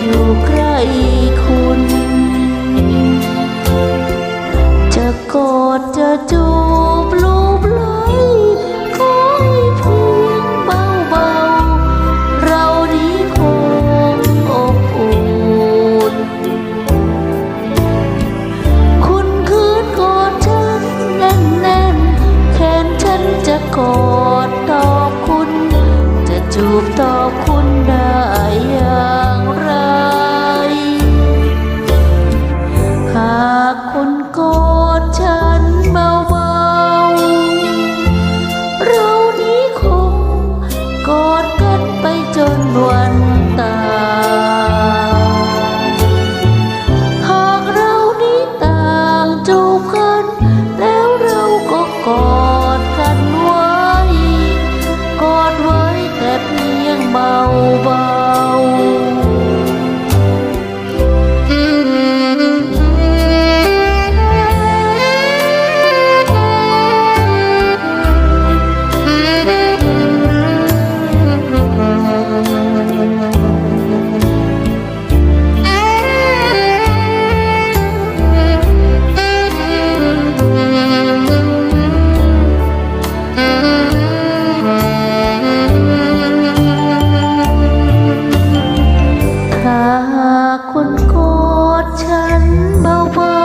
อยู่ใกล้คุณ จะกอดจะจูบลูบไหลขอให้เพียงเบาๆ เรานี้คงอบอุ่น คุณคืนกอดฉันแน่นๆ แขนฉันจะกอดตอบคุณ จะจูบตอบคุณ ไปจนวันตาย กอดฉันเบา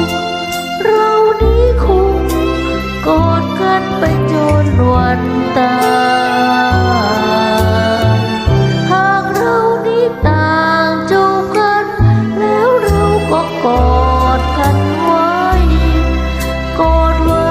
ๆ เรานี้คงกอดกันไปจนวันตายหากเราต่างจบกัน แล้วเราก็กอดกันไว้ กอดไว้